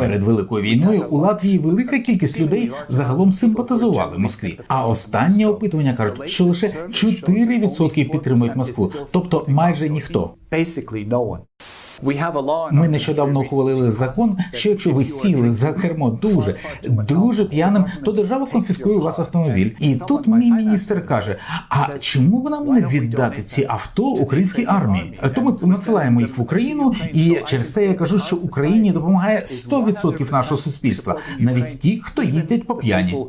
Перед великою війною у Латвії велика кількість людей загалом симпатизували Москві. А останні опитування кажуть, що лише 4% підтримують Москву, тобто майже ніхто. Ми нещодавно ухвалили закон, що якщо ви сіли за кермо дуже дуже п'яним, то держава конфіскує у вас автомобіль. І тут мій міністр каже: а чому б нам не віддати ці авто українській армії? То ми надсилаємо їх в Україну, і через це я кажу, що Україні допомагає 100% нашого суспільства, навіть ті, хто їздять по п'яні.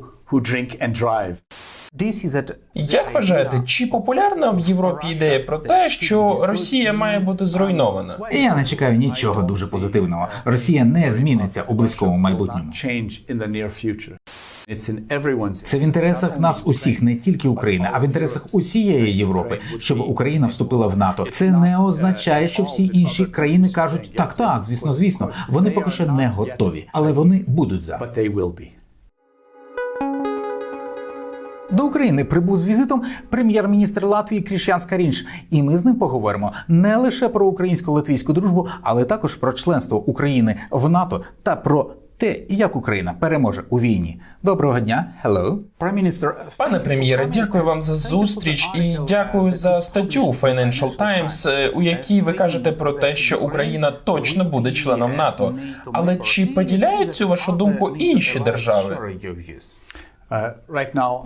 Як вважаєте, чи популярна в Європі ідея про те, що Росія має бути зруйнована? Я не чекаю нічого дуже позитивного. Росія не зміниться у близькому майбутньому. Це в інтересах нас усіх, не тільки України, а в інтересах усієї Європи, щоб Україна вступила в НАТО. Це не означає, що всі інші країни кажуть так, так, звісно, звісно. Вони поки що не готові, але вони будуть за. До України прибув з візитом прем'єр-міністр Латвії Крішян Скарінш, і ми з ним поговоримо не лише про українсько-латвійську дружбу, але також про членство України в НАТО та про те, як Україна переможе у війні. Доброго дня, hello. Пане прем'єре, дякую вам за зустріч і дякую за статтю Financial Times, е, у якій ви кажете про те, що Україна точно буде членом НАТО. Але чи поділяють цю вашу думку інші держави?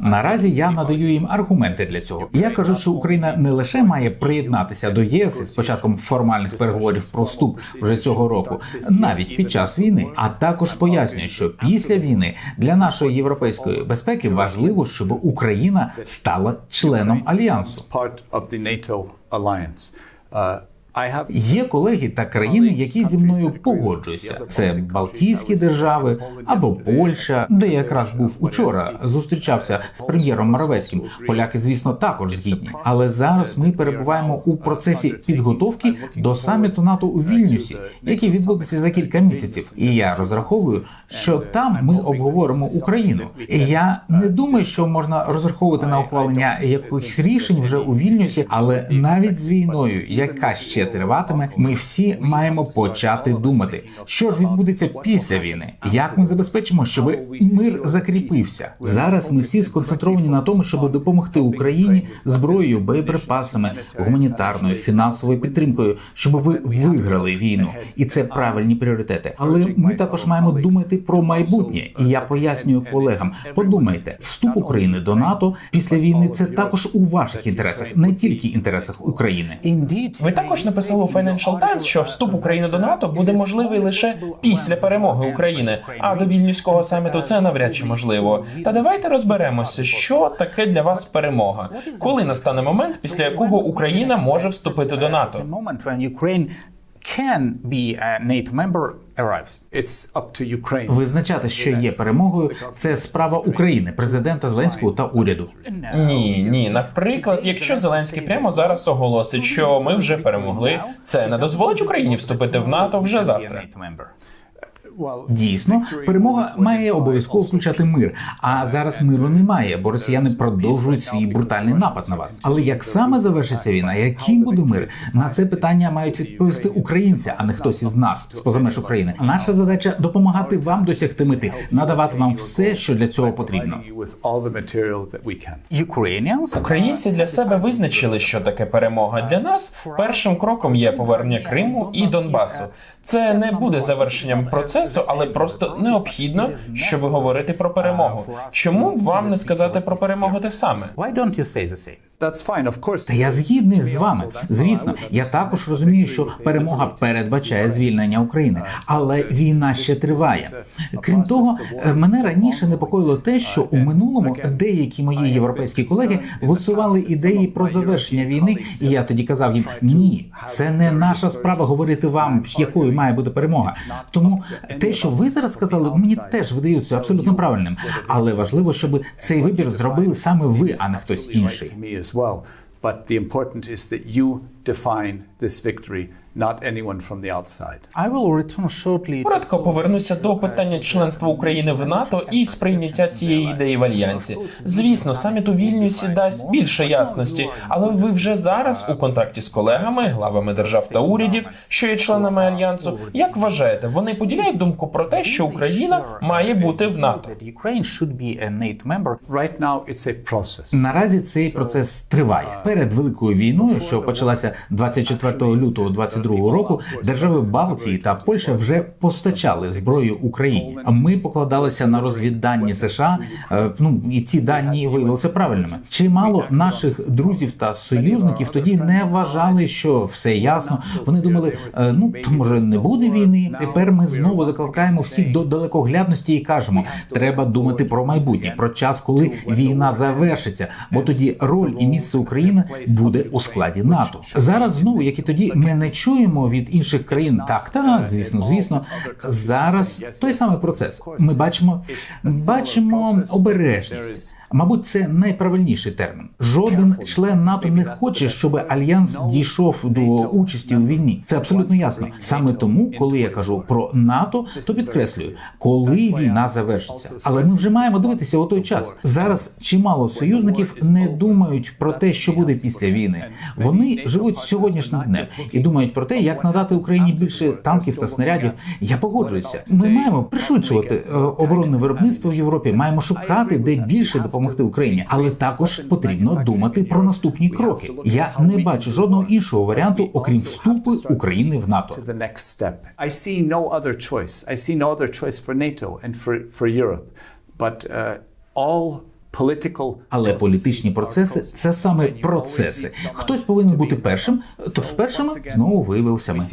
Наразі я надаю їм аргументи для цього. Я кажу, що Україна не лише має приєднатися до ЄС з початком формальних переговорів про вступ вже цього року, навіть під час війни, а також пояснює, що після війни для нашої європейської безпеки важливо, щоб Україна стала членом альянсу. Є колеги та країни, які зі мною погоджуються. Це Балтійські держави або Польща, де я якраз був учора. Зустрічався з прем'єром Моровецьким. Поляки, звісно, також згідні. Але зараз ми перебуваємо у процесі підготовки до саміту НАТО у Вільнюсі, який відбудеться за кілька місяців. І я розраховую, що там ми обговоримо Україну. Я не думаю, що можна розраховувати на ухвалення якихось рішень вже у Вільнюсі, але навіть з війною, яка ще триватиме, ми всі маємо почати думати, що ж відбудеться після війни, як ми забезпечимо, щоб мир закріпився. Зараз ми всі сконцентровані на тому, щоб допомогти Україні зброєю, боєприпасами, гуманітарною, фінансовою підтримкою, щоб ви виграли війну, і це правильні пріоритети. Але ми також маємо думати про майбутнє. І я пояснюю колегам: подумайте, вступ України до НАТО після війни це також у ваших інтересах, не тільки інтересах України. Ви також написали у Financial Times, що вступ України до НАТО буде можливий лише після перемоги України. А до вільнюського саміту це навряд чи можливо. Та давайте розберемося, що таке для вас перемога, коли настане момент, після якого Україна може вступити до НАТО. Ukraine can be a NATO member arrives. Визначати, що є перемогою, це справа України, президента Зеленського та уряду. Ні, ні. Наприклад, якщо Зеленський прямо зараз оголосить, що ми вже перемогли, це не дозволить Україні вступити в НАТО вже завтра. Дійсно, перемога має обов'язково включати мир. А зараз миру немає, бо росіяни продовжують свій брутальний напад на вас. Але як саме завершиться війна, яким буде мир? На це питання мають відповісти українці, а не хтось із нас з поза меж України. Наша задача допомагати вам досягти мети, надавати вам все, що для цього потрібно. Українці для себе визначили, що таке перемога. Для нас першим кроком є повернення Криму і Донбасу. Це не буде завершенням процесу, але просто необхідно, щоб говорити про перемогу. Чому б вам не сказати про перемогу те саме? Та я згідний з вами. Звісно, я також розумію, що перемога передбачає звільнення України, але війна ще триває. Крім того, мене раніше непокоїло те, що у минулому деякі мої європейські колеги висували ідеї про завершення війни, і я тоді казав їм: ні, це не наша справа говорити вам, якою має бути перемога. Тому те, що ви зараз сказали, мені теж видається абсолютно правильним. Але важливо, щоб цей вибір зробили саме ви, а не хтось інший. As well. But the important is that you define this victory not anyone from the outside. I will return shortly. Коротко повернуся до питання членства України в НАТО і сприйняття цієї ідеї в альянсі. Звісно, саміт у Вільнюсі дасть більше ясності, але ви вже зараз у контакті з колегами, главами держав та урядів, що є членами альянсу. Як вважаєте, вони поділяють думку про те, що Україна має бути в НАТО? That Ukraine should be a NATO member. Right now, it's a process. Наразі цей процес триває перед великою війною, що почалася 24 лютого 22 року. Держави Балтії та Польща вже постачали зброю Україні. А ми покладалися на розвіддані США. е, Ну і ці дані виявилися правильними. Чимало наших друзів та союзників тоді не вважали, що все ясно. Вони думали, е, ну то може не буде війни. Тепер ми знову закликаємо всіх до далекоглядності і кажемо, треба думати про майбутнє, про час, коли війна завершиться, бо тоді роль і місце України буде у складі НАТО. Зараз знову, як і тоді, ми не чуємо від інших країн. Так, так, звісно, звісно. Зараз той самий процес. Ми бачимо, бачимо обережність. Мабуть, це найправильніший термін. Жоден член НАТО не хоче, щоб альянс дійшов до участі у війні. Це абсолютно ясно. Саме тому, коли я кажу про НАТО, то підкреслюю, коли війна завершиться. Але ми вже маємо дивитися у той час. Зараз чимало союзників не думають про те, що буде після війни. Вони живуть сьогоднішнім днем і думають про те, як надати Україні більше танків та снарядів. Я погоджуюся. Ми маємо пришвидшувати е, оборонне виробництво в Європі. Маємо шукати, де більше допомогти Україні, але також потрібно думати про наступні кроки. Я не бачу жодного іншого варіанту, окрім вступу України в НАТО. choice. I see no other choice for NATO and for, for Europe. But uh, all Але політичні процеси це саме процеси. Хтось повинен бути першим, тож першими знову виявилися ми.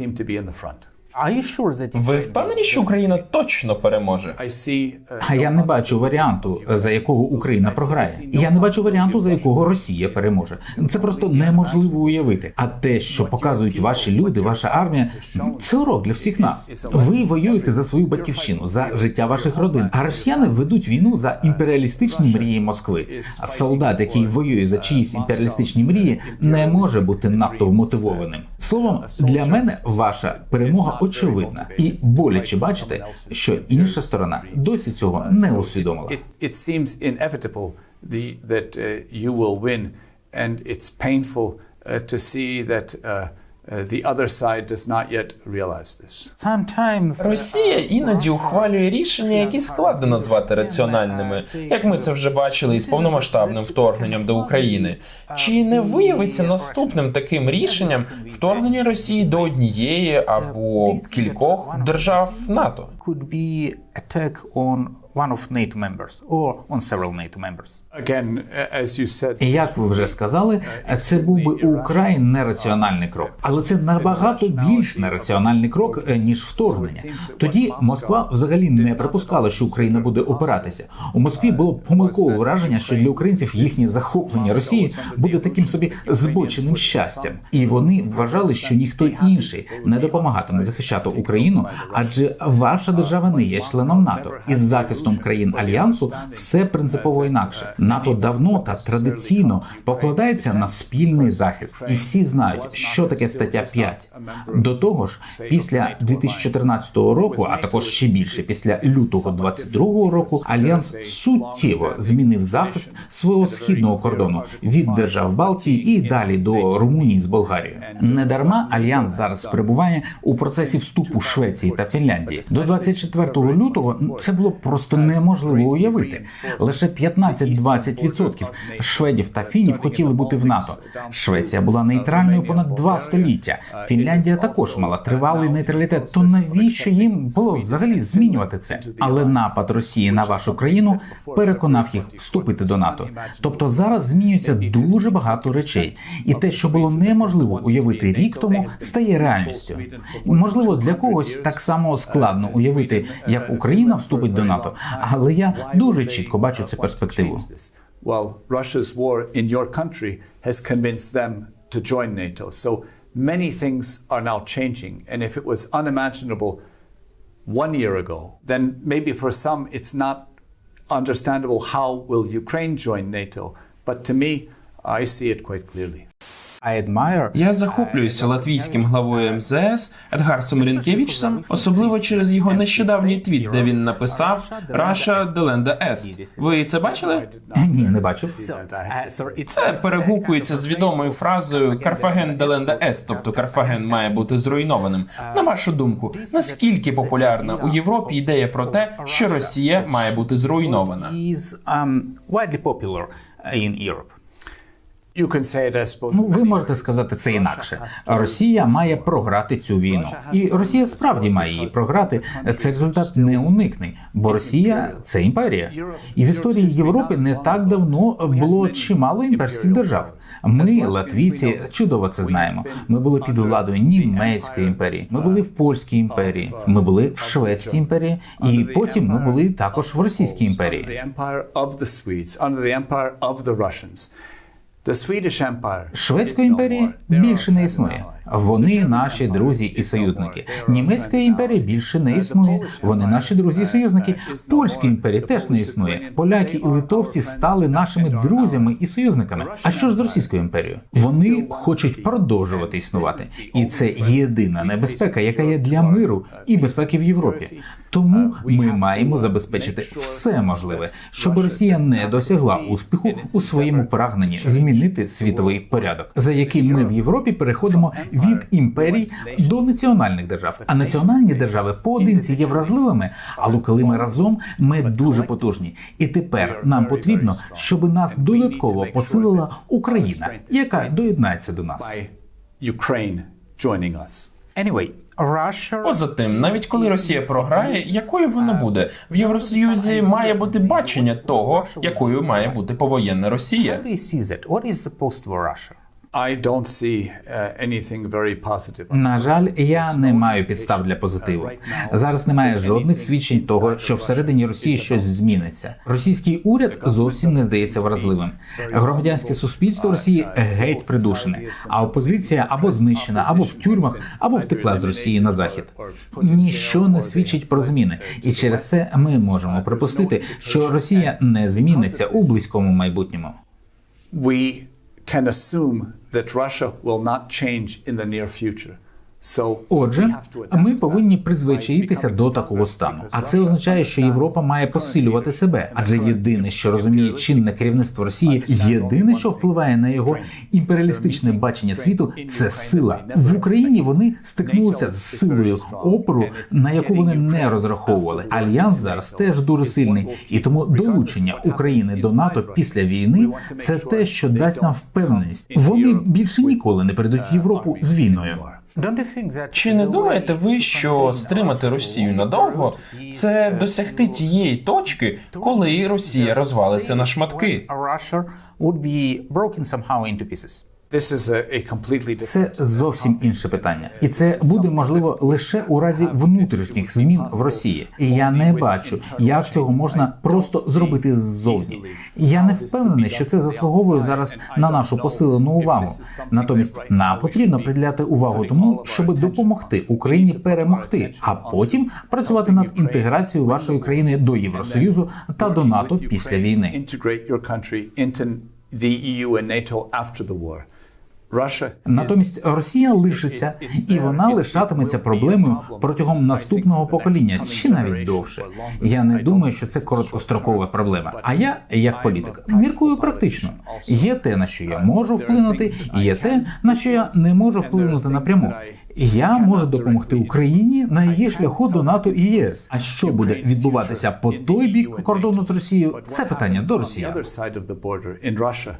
Ви впевнені, що Україна точно переможе? I uh, А я не бачу варіанту, за якого Україна програє. Я не бачу варіанту, за якого Росія переможе. Це просто неможливо уявити. А те, що показують ваші люди, ваша армія, це урок для всіх нас. Ви воюєте за свою батьківщину, за життя ваших родин. А росіяни ведуть війну за імперіалістичні мрії Москви. А солдат, який воює за чиїсь імперіалістичні мрії, не може бути надто мотивованим. Словом, для мене ваша перемога очевидна, і боляче бачити, що інша сторона досі цього не усвідомила. uh, and it's painful uh, to see that uh, uh, the other side. Росія іноді ухвалює рішення, які складно назвати раціональними, як ми це вже бачили із повномасштабним вторгненням до України. Чи не виявиться наступним таким рішенням вторгнення Росії до однієї або кількох держав НАТО? Could be attack on one of NATO members or on several NATO members. Again, as you said, як ви вже сказали, це був би украй нераціональний крок, але це набагато більш нераціональний крок е, ніж вторгнення. Тоді Москва взагалі не припускала, що Україна буде опиратися. У Москві було помилкове враження, що для українців їхнє захоплення Росії буде таким собі збоченим щастям, і вони вважали, що ніхто інший не допомагатиме захищати Україну, адже ваша держава не є членом НАТО. Із захистом країн альянсу все принципово інакше. НАТО давно та традиційно покладається на спільний захист, і всі знають, що таке стаття 5. До того ж, після 2014 року, а також ще більше після лютого 22 року, альянс суттєво змінив захист свого східного кордону від держав Балтії і далі до Румунії з Болгарією. Недарма альянс зараз перебуває у процесі вступу Швеції та Фінляндії. До 24 лютого це було просто неможливо уявити. Лише 15-20% шведів та фінів хотіли бути в НАТО. Швеція була нейтральною понад два століття. Фінляндія також мала тривалий нейтралітет. То навіщо їм було взагалі змінювати це? Але напад Росії на вашу країну переконав їх вступити до НАТО. Тобто зараз змінюється дуже багато речей, і те, що було неможливо уявити рік тому, стає реальністю. Можливо, для когось так само складно уявити, як Україна вступить до НАТО, але я дуже чітко бачу цю перспективу. Well, Russia's war in your country has convinced them to join NATO. So many things are now changing. And if it was unimaginable one year ago, then maybe for some it's not understandable how will Ukraine join NATO. But to me, I see it quite clearly. I admire Я захоплююся латвійським главою МЗС Едгарсом Рінкевичсом, особливо через його нещодавній твіт, де він написав Раша Деленда Ест. Ви це бачили? Ні, не бачив. Це перегукується з відомою фразою Карфаген Деленда Ест, тобто Карфаген має бути зруйнованим. На вашу думку, наскільки популярна у Європі ідея про те, що Росія має бути зруйнована? um, widely popular in Europe. You can say it, I suppose. Ну, ви можете сказати це інакше. Росія має програти цю війну, і Росія справді має її програти. Це результат неуникний, бо Росія це імперія. І в історії Європи не так давно було чимало імперських держав. Ми, латвійці, чудово це знаємо. Ми були під владою німецької імперії. Ми були в польській імперії. Ми були в шведській імперії, і потім ми були також в російській імперії. Шведської імперії більше не існує. Вони наші друзі і союзники. Німецька імперія більше не існує. Вони наші друзі і союзники. Польська імперія теж не існує. Поляки і литовці стали нашими друзями і союзниками. А що ж з Російською імперією? Вони хочуть продовжувати існувати, і це єдина небезпека, яка є для миру і безпеки в Європі. Тому ми маємо забезпечити все можливе, щоб Росія не досягла успіху у своєму прагненні змінити світовий порядок, за яким ми в Європі переходимо від імперій до національних держав. А національні держави поодинці є вразливими, але коли ми разом, ми дуже потужні. І тепер нам потрібно, щоб нас додатково посилила Україна, яка доєднається до нас. Anyway, Russia Поза тим, навіть коли Росія програє, якою вона буде в Євросоюзі має бути бачення того, якою має бути повоєнна Росія. I don't see uh, anything very positive. На жаль, я не маю підстав для позитиву. Зараз немає жодних свідчень того, що всередині Росії щось зміниться. Російський уряд зовсім не здається вразливим. Громадянське суспільство Росії геть придушене, а опозиція або знищена, або в тюрмах, або втекла з Росії на захід. Ніщо не свідчить про зміни, і через це ми можемо припустити, що Росія не зміниться у близькому майбутньому. We can assume that Russia will not change in the near future. Отже, ми повинні призвичаїтися до такого стану. А це означає, що Європа має посилювати себе, адже єдине, що розуміє чинне керівництво Росії, єдине, що впливає на його імперіалістичне бачення світу, це сила. В Україні вони стикнулися з силою опору, на яку вони не розраховували. Альянс зараз теж дуже сильний, і тому долучення України до НАТО після війни це те, що дасть нам впевненість. Вони більше ніколи не перейдуть Європу з війною. Чи не думаєте ви, що стримати Росію надовго? Це досягти тієї точки, коли Росія розвалиться на шматки? Це зовсім інше питання, і це буде можливо лише у разі внутрішніх змін в Росії. І я не бачу, як цього можна просто зробити ззовні. Я не впевнений, що це заслуговує зараз на нашу посилену увагу. Натомість нам потрібно приділяти увагу тому, щоб допомогти Україні перемогти, а потім працювати над інтеграцією вашої країни до Євросоюзу та до НАТО після війни. The EU and NATO after the war. Натомість Росія лишиться, і вона лишатиметься проблемою протягом наступного покоління, чи навіть довше. Я не думаю, що це короткострокова проблема. А я, як політик, міркую практично. Є те, на що я можу вплинути, і є те, на що я не можу вплинути напряму. Я можу допомогти Україні на її шляху до НАТО і ЄС. А що буде відбуватися по той бік кордону з Росією? Це питання до on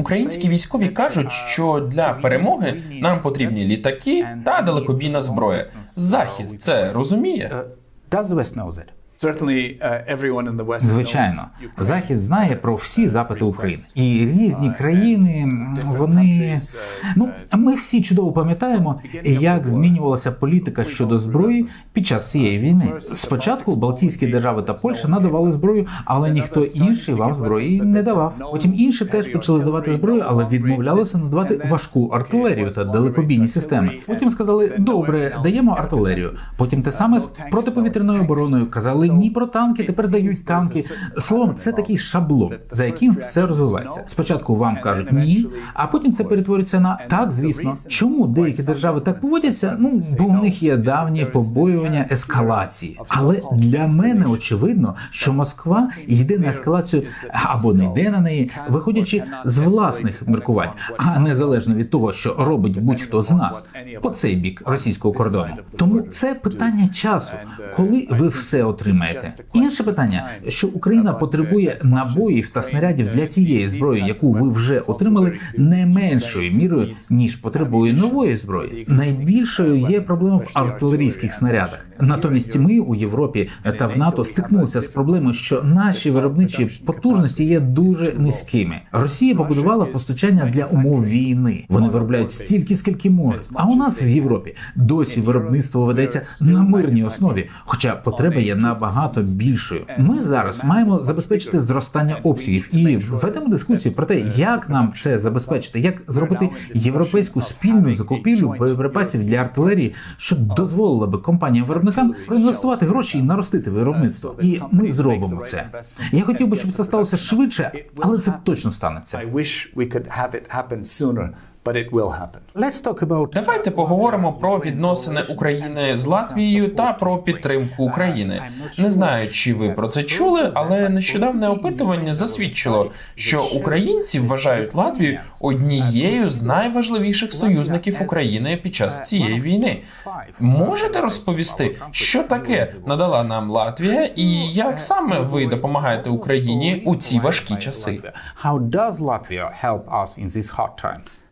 Українські військові кажуть, що для перемоги нам потрібні літаки та далекобійна зброя. Захід це розуміє. Does the West know that? Uh, Звичайно, захід знає про всі запити України, і різні країни вони ну ми всі чудово пам'ятаємо, як змінювалася політика щодо зброї під час цієї війни. Спочатку Балтійські держави та Польща надавали зброю, але ніхто інший вам зброї не давав. Потім інші теж почали давати зброю, але відмовлялися надавати важку артилерію та далекобійні системи. Потім сказали: добре, даємо артилерію. Потім те саме з протиповітряною обороною казали ні про танки тепер дають танки. Словом, це такий шаблон, за яким все розвивається. Спочатку вам кажуть ні, а потім це перетворюється на так, звісно. Чому деякі держави так поводяться? Ну бо в них є давні побоювання ескалації. Але для мене очевидно, що Москва йде на ескалацію або не йде на неї, виходячи з власних міркувань, а незалежно від того, що робить будь-хто з нас по цей бік російського кордону. Тому це питання часу, коли ви все отримаєте. Інше питання, що Україна потребує набоїв та снарядів для тієї зброї, яку ви вже отримали, не меншою мірою ніж потребує нової зброї. Найбільшою є проблема в артилерійських снарядах. Натомість ми у Європі та в НАТО стикнулися з проблемою, що наші виробничі потужності є дуже низькими. Росія побудувала постачання для умов війни. Вони виробляють стільки, скільки можуть. А у нас в Європі досі виробництво ведеться на мирній основі, хоча потреба є набагато більшою. Ми зараз маємо забезпечити зростання обсягів і ведемо дискусію про те, як нам це забезпечити, як зробити європейську спільну закупівлю боєприпасів для артилерії, що дозволило би компаніям виробникам проінвестувати гроші і наростити виробництво. І ми зробимо це. Я хотів би, щоб це сталося швидше, але це точно станеться. But it will happen. Let's talk about Давайте поговоримо про відносини України з Латвією та про підтримку України. Не знаю, чи ви про це чули, але нещодавне опитування засвідчило, що українці вважають Латвію однією з найважливіших союзників України під час цієї війни. Можете розповісти, що таке надала нам Латвія, і як саме ви допомагаєте Україні у ці важкі часи? How does Latvia help us in these hard times?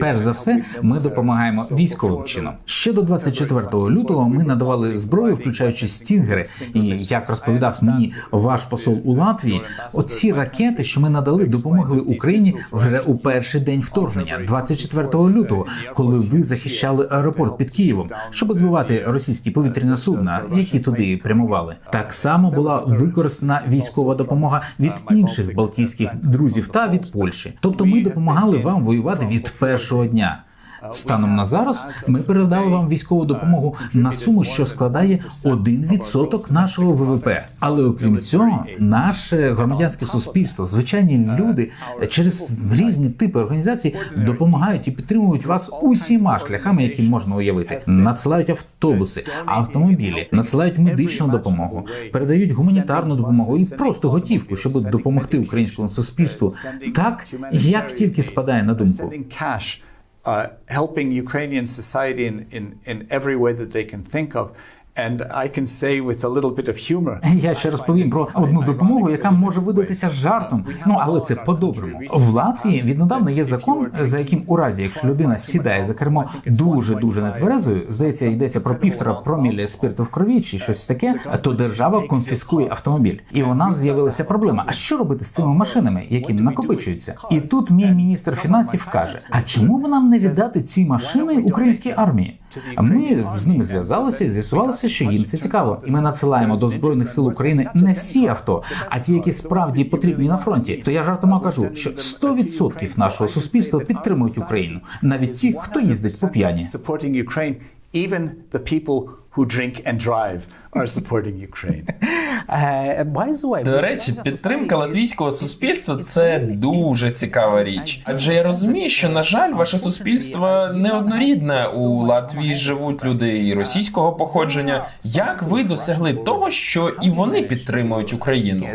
Перш за все, ми допомагаємо військовим чином. Ще до 24 лютого ми надавали зброю, включаючи стінгери. І як розповідав мені ваш посол у Латвії, оці ракети, що ми надали, допомогли Україні вже у перший день вторгнення, 24 лютого, коли ви захищали аеропорт під Києвом, щоб збивати російські повітряні судна, які туди прямували. Так само була використана військова допомога від інших балтійських друзів та від Польщі. Тобто, ми допомагали вам воювати від першого дня. Станом на зараз ми передали вам військову допомогу на суму, що складає 1% нашого ВВП. Але окрім цього, наше громадянське суспільство, звичайні люди через різні типи організацій допомагають і підтримують вас усіма шляхами, які можна уявити. Надсилають автобуси, автомобілі, надсилають медичну допомогу, передають гуманітарну допомогу і просто готівку, щоб допомогти українському суспільству так, як тільки спадає на думку. Uh, helping Ukrainian society in, in, in every way that they can think of. And I can say with a little bit of humor. Я ще розповім про одну допомогу, яка може видатися жартом. Ну але це по-доброму. В Латвії віднедавна є закон, за яким у разі, якщо людина сідає за кермо дуже дуже нетверезою, здається, йдеться про півтора промілля спирту в крові чи щось таке, то держава конфіскує автомобіль. І у нас з'явилася проблема. А що робити з цими машинами, які накопичуються? І тут мій міністр фінансів каже: А чому б нам не віддати ці машини українській армії? А ми з ними зв'язалися і з'ясувалося, що їм це цікаво. І ми надсилаємо до збройних сил України не всі авто, а ті, які справді потрібні на фронті. То я жартома кажу, що 100% нашого суспільства підтримують Україну, навіть ті, хто їздить по п'яні. Who drink and drive are supporting Ukraine. До речі, підтримка латвійського суспільства це дуже цікава річ. Адже я розумію, що на жаль, ваше суспільство неоднорідне. У Латвії живуть люди і російського походження. Як ви досягли того, що і вони підтримують Україну?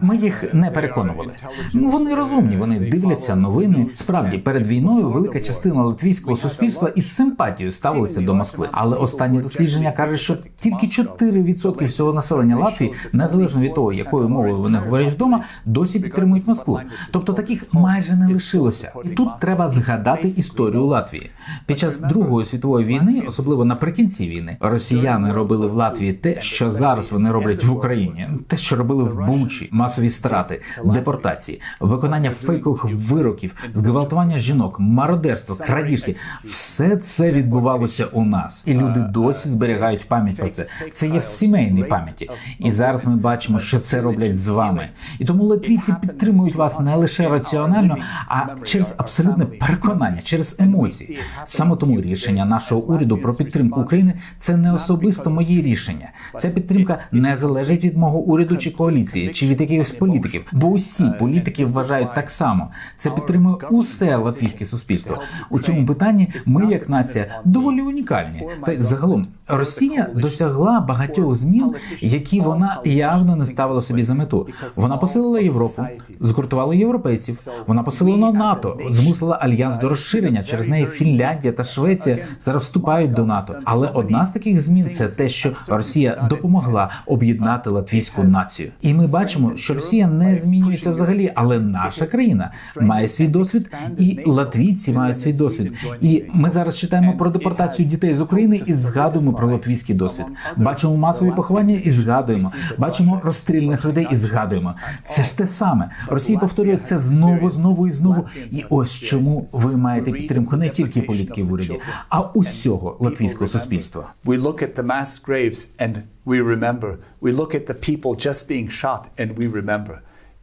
Ми їх не переконували. Ну, Вони розумні, вони дивляться новини. Справді, перед війною велика частина латвійського суспільства із симпатією ставилися до Москви. Але останнє дослідження каже, що тільки 4% всього населення Латвії, незалежно від того, якою мовою вони говорять вдома, досі підтримують Москву. Тобто таких майже не лишилося. І тут треба згадати історію Латвії. Під час Другої світової війни, особливо наприкінці війни, росіяни робили в Латвії те, що зараз вони роблять в Україні, те, що робили в Бучі, масові страти, депортації, виконання фейкових вироків, зґвалтування жінок, мародерство, крадіжки, все це відбувалося у нас, і люди досі зберігають пам'ять про це. Це є в сімейній пам'яті. І зараз ми бачимо, що це роблять з вами. І тому латвійці підтримують вас не лише раціонально, а через абсолютне переконання, через емоції. Саме тому рішення нашого уряду про підтримку України це не особисто моє рішення. Ця підтримка не залежить від мого уряду чи коаліції, чи від якихось політиків, бо усі політики вважають так само. Це підтримує усе латвійське суспільство. У цьому питанні ми, як нація, доволі унікальні. Та й загалом Росія досягла багатьох змін, які вона явно не ставила собі за мету. Вона посилила Європу, згуртувала європейців. Вона посилила НАТО, змусила альянс до розширення. Через неї Фінляндія та Швеція зараз вступають до НАТО. Але одна з таких змін це те, що Росія допомогла об'єднати латвійську націю. І ми бачимо, що Росія не змінюється взагалі, але наша країна має свій досвід, і латвійці мають свій досвід. І ми зараз читаємо про депортацію дітей з України і згадуємо про латвійський досвід. Бачимо масові поховання і згадуємо. Бачимо розстріляних людей і згадуємо. Це ж те саме. Росія повторює це знову, знову і знову. І ось чому ви маєте підтримку не тільки політиків в уряді, а усього латвійського суспільства. We look at the mass graves and we remember. We look at the people just being shot and we remember.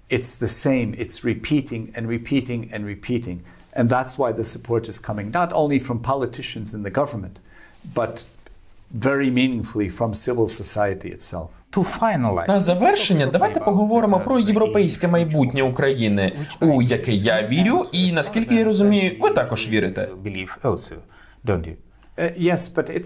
It's the same. It's repeating and repeating and repeating. And that's why the support is coming, not only from politicians in the government, but very meaningfully from civil society itself. To finalize. На завершення давайте поговоримо про європейське майбутнє України, у яке я вірю, і наскільки я розумію, ви також вірите. Uh,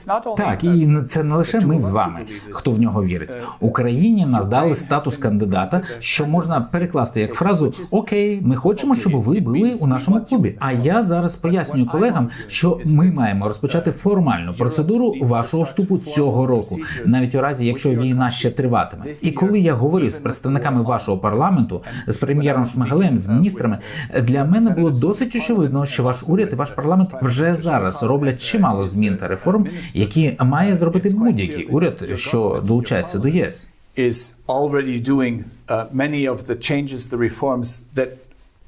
only Так, і це не лише ми з вами, хто в нього вірить. Україні надали статус кандидата, що можна перекласти як фразу Окей, ми хочемо, щоб ви були у нашому клубі. А я зараз пояснюю колегам, що ми маємо розпочати формальну процедуру вашого вступу цього року, навіть у разі, якщо війна ще триватиме. І коли я говорив з представниками вашого парламенту, з прем'єром Смагалем, з міністрами, для мене було досить очевидно, що ваш уряд і ваш парламент вже зараз роблять чимало змін та реформ, які має зробити будь-який уряд, що долучається до ЄС. is already doing uh, many of the changes, the reforms that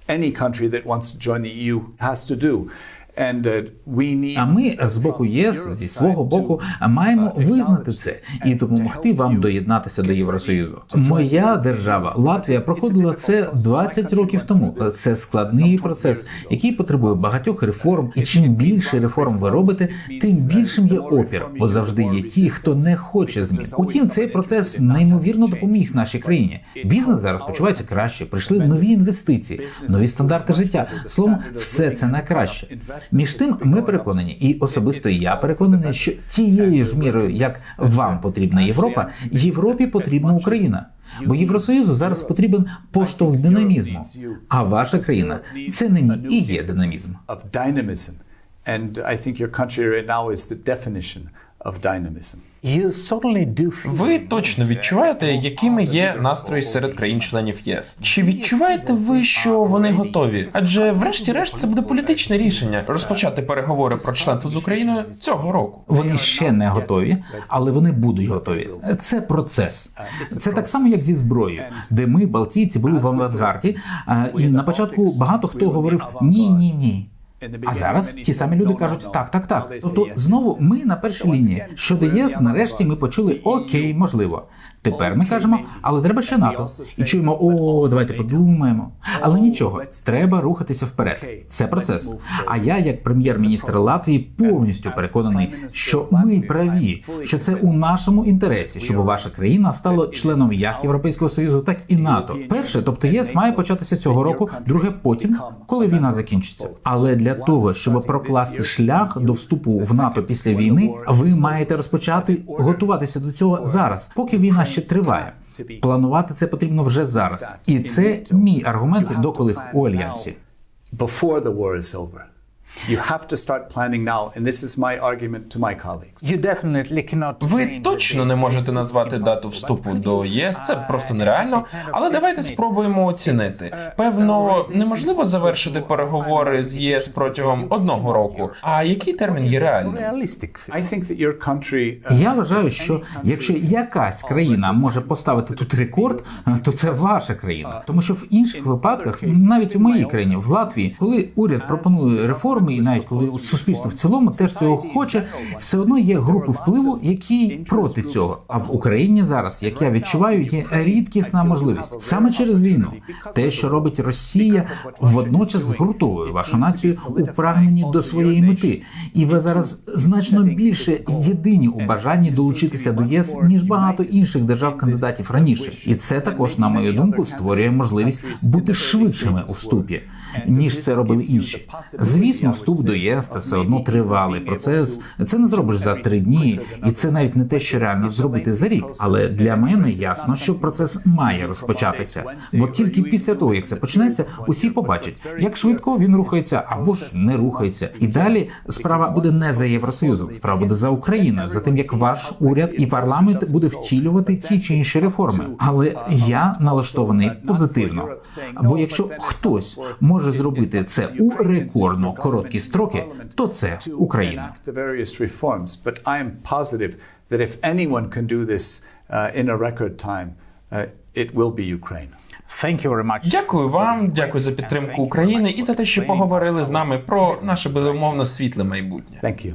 any country that wants to join the EU has to do. Uh, А ми з боку ЄС зі свого боку маємо визнати це і допомогти вам доєднатися до Євросоюзу. Моя держава Латвія проходила це 20 років тому. Це складний процес, який потребує багатьох реформ. І чим більше реформ ви робите, тим більшим є опір, бо завжди є ті, хто не хоче змін. Утім, цей процес неймовірно допоміг нашій країні. Бізнес зараз почувається краще. Прийшли нові інвестиції, нові стандарти життя. Словом, все це найкраще. Між тим, ми переконані, і особисто я переконаний, що тією ж мірою, як вам потрібна Європа, Європі потрібна Україна. Бо Євросоюзу зараз потрібен поштовх динамізму. А ваша країна це нині і є динамізм. Ви точно відчуваєте, якими є настрої серед країн-членів ЄС? Чи відчуваєте ви, що вони готові? Адже, врешті-решт, це буде політичне рішення розпочати переговори про членство з Україною цього року. Вони ще не готові, але вони будуть готові. Це процес. Це так само, як зі зброєю, де ми, Балтійці, були в авангарді. І на початку багато хто говорив ні, ні, ні. А зараз ті самі люди кажуть так, так, так. Тобто знову ми на першій лінії. Щодо ЄС, нарешті ми почули окей, можливо. Тепер ми кажемо, але треба ще НАТО. І чуємо, о, давайте подумаємо. Але нічого, треба рухатися вперед. Це процес. А я, як прем'єр-міністр Латвії, повністю переконаний, що ми праві, що це у нашому інтересі, щоб ваша країна стала членом як Європейського союзу, так і НАТО. Перше, тобто ЄС має початися цього року, друге потім, коли війна закінчиться. Але для того, щоб прокласти шлях до вступу в НАТО після війни, ви маєте розпочати готуватися до цього зараз, поки війна ще триває. Планувати це потрібно вже зараз, і це мій аргумент до колег у альянсі. You have to start planning now, and this is my argument to my colleagues. You definitely cannot Ви точно не можете назвати дату вступу до ЄС, це просто нереально. Але давайте спробуємо оцінити. Певно, неможливо завершити переговори з ЄС протягом одного року. А який термін є реальним? uh, Я вважаю, що якщо якась країна може поставити тут рекорд, то це ваша країна. Тому що в інших випадках, навіть у моїй країні, в Латвії, коли уряд пропонує реформи, і навіть коли суспільство в цілому теж цього хоче, все одно є групи впливу, які проти цього. А в Україні зараз, як я відчуваю, є рідкісна можливість саме через війну. Те, що робить Росія, водночас згуртовує вашу націю у прагненні до своєї мети, і ви зараз значно більше єдині у бажанні долучитися до ЄС ніж багато інших держав-кандидатів раніше. І це також, на мою думку, створює можливість бути швидшими у вступі, ніж це робили інші. Звісно, вступ до ЄС це все одно тривалий процес. Це не зробиш за три дні, і це навіть не те, що реально зробити за рік. Але для мене ясно, що процес має розпочатися. Бо тільки після того, як це почнеться, усі побачать, як швидко він рухається або ж не рухається. І далі справа буде не за Євросоюзом, справа буде за Україною, за тим, як ваш уряд і парламент буде втілювати ті чи інші реформи. Але я налаштований позитивно. Бо якщо хтось може зробити це у рекордно короткі строки, то це Україна. enact the various reforms. But I am positive that if anyone can do this uh, in a record time, uh, it will be Ukraine. Thank you very much. Дякую вам, дякую за підтримку України і за те, що поговорили з нами про наше безумовно світле майбутнє. Thank you.